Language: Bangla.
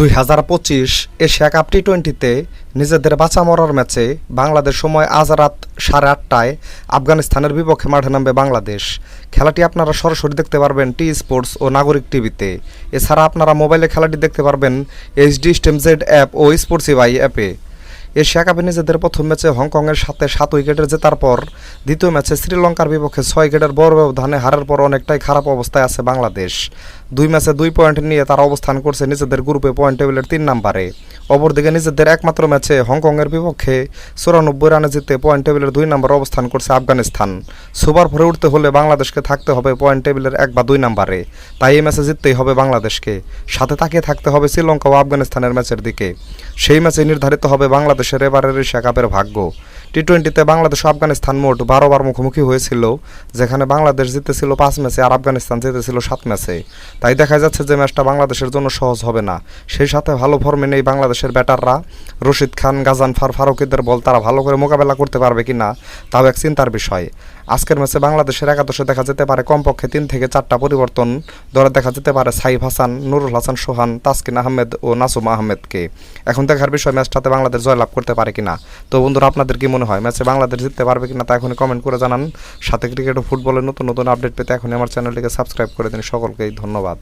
দুই হাজার পঁচিশ এশিয়া কাপ টি টোয়েন্টিতে নিজেদের বাঁচা মরার ম্যাচে বাংলাদেশ সময় আজ রাত সাড়ে আটটায় আফগানিস্তানের বিপক্ষে মাঠে নামবে বাংলাদেশ। খেলাটি আপনারা সরাসরি দেখতে পারবেন টি স্পোর্টস ও নাগরিক টিভিতে। এছাড়া আপনারা মোবাইলে খেলাটি দেখতে পারবেন এইচডি স্টেম জেড অ্যাপ ও স্পোর্টসিভাই অ্যাপে। এশিয়া কাপে নিজেদের প্রথম ম্যাচে হংকংয়ের সাথে সাত উইকেটের জেতার পর দ্বিতীয় ম্যাচে শ্রীলঙ্কার বিপক্ষে ছয় উইকেটের বড় ব্যবধানে হারের পর অনেকটাই খারাপ অবস্থায় আছে বাংলাদেশ। দুই ম্যাচে দুই পয়েন্ট নিয়ে তারা অবস্থান করছে নিজেদের গ্রুপে পয়েন্ট টেবিলের তিন নম্বরে অপরদিকে নিজেদের একমাত্র ম্যাচে হংকংয়ের বিপক্ষে চুরানব্বই রানে জিতে পয়েন্ট টেবিলের দুই নম্বরে অবস্থান করছে আফগানিস্তান। সুপার ফোরে উঠতে হলে বাংলাদেশকে থাকতে হবে পয়েন্ট টেবিলের এক বা দুই নম্বরে তাই এই ম্যাচে জিততেই হবে বাংলাদেশকে। সাথে তাকিয়ে থাকতে হবে শ্রীলঙ্কা ও আফগানিস্তানের ম্যাচের দিকে। সেই ম্যাচে নির্ধারিত হবে বাংলাদেশের এবারের এশিয়া কাপের ভাগ্য। টি টোয়েন্টিতে বাংলাদেশ আফগানিস্তান মোট বারোবার মুখোমুখি হয়েছিল, যেখানে বাংলাদেশ জিতেছিল পাঁচ ম্যাচে আর আফগানিস্তান জিতেছিল সাত ম্যাচে। তাই দেখা যাচ্ছে যে ম্যাচটা বাংলাদেশের জন্য সহজ হবে না। সেই সাথে ভালো ফর্মে নেই বাংলাদেশের ব্যাটাররা। রশিদ খান গাজানফার ফারুকিদের বল তারা ভালো করে মোকাবেলা করতে পারবে কিনা, তাও এক চিন্তার বিষয়। আজকের ম্যাচে বাংলাদেশের একাদশে দেখা যেতে পারে কমপক্ষে তিন থেকে চারটা পরিবর্তন। দলে দেখা যেতে পারে সাইফ হাসান, নুরুল হাসান, সোহান, তাসকিন আহমেদ ও নাসুম আহমেদকে। এখন দেখার বিষয় ম্যাচটাতে বাংলাদেশ জয়লাভ করতে পারে কিনা। তো বন্ধুরা, আপনাদের কি মনে হয়? ম্যাচে বাংলাদেশ জিততে পারবে কিনা তা এখন কমেন্ট করে জানান। সাথে ক্রিকেট ও ফুটবলের নতুন নতুন আপডেট পেতে এখন আমার চ্যানেলটিকে সাবস্ক্রাইব করে দিন। সকলকেই ধন্যবাদ।